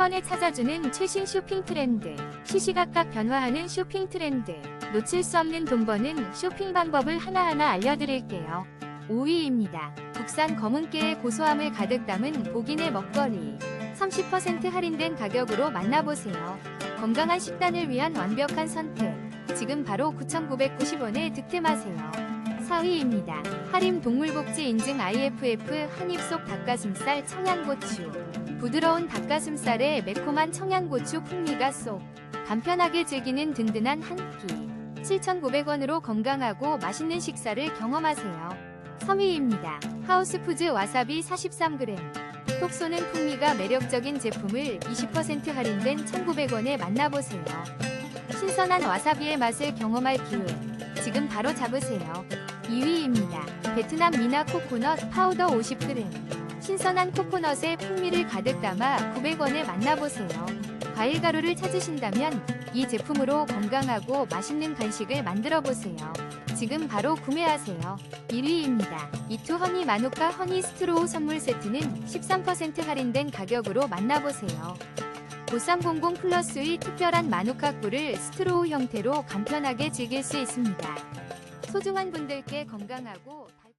번에 찾아주는 최신 쇼핑 트렌드, 시시각각 변화하는 쇼핑 트렌드, 놓칠 수 없는 돈 버는 쇼핑 방법을 하나하나 알려드릴게요. 5위입니다. 국산 검은깨의 고소함을 가득 담은 복인의 먹거리. 30% 할인된 가격으로 만나보세요. 건강한 식단을 위한 완벽한 선택. 지금 바로 9,990원에 득템하세요. 4위입니다. 하림 동물복지 인증 IFF 한입 속 닭가슴살 청양고추. 부드러운 닭가슴살에 매콤한 청양고추 풍미가 쏙. 간편하게 즐기는 든든한 한 끼. 7,900원으로 건강하고 맛있는 식사를 경험하세요. 3위입니다. 하우스푸즈 와사비 43g. 톡 쏘는 풍미가 매력적인 제품을 20% 할인된 1,900원에 만나보세요. 신선한 와사비의 맛을 경험할 기회. 지금 바로 잡으세요. 2위입니다. 베트남 미나 코코넛 파우더 50g. 신선한 코코넛의 풍미를 가득 담아 900원에 만나보세요. 과일 가루를 찾으신다면 이 제품으로 건강하고 맛있는 간식을 만들어 보세요. 지금 바로 구매하세요. 1위입니다. 이투 허니 마누카 허니 스트로우 선물 세트는 13% 할인된 가격으로 만나보세요. 5300 플러스의 특별한 마누카 꿀을 스트로우 형태로 간편하게 즐길 수 있습니다. 소중한 분들께 건강하고 달-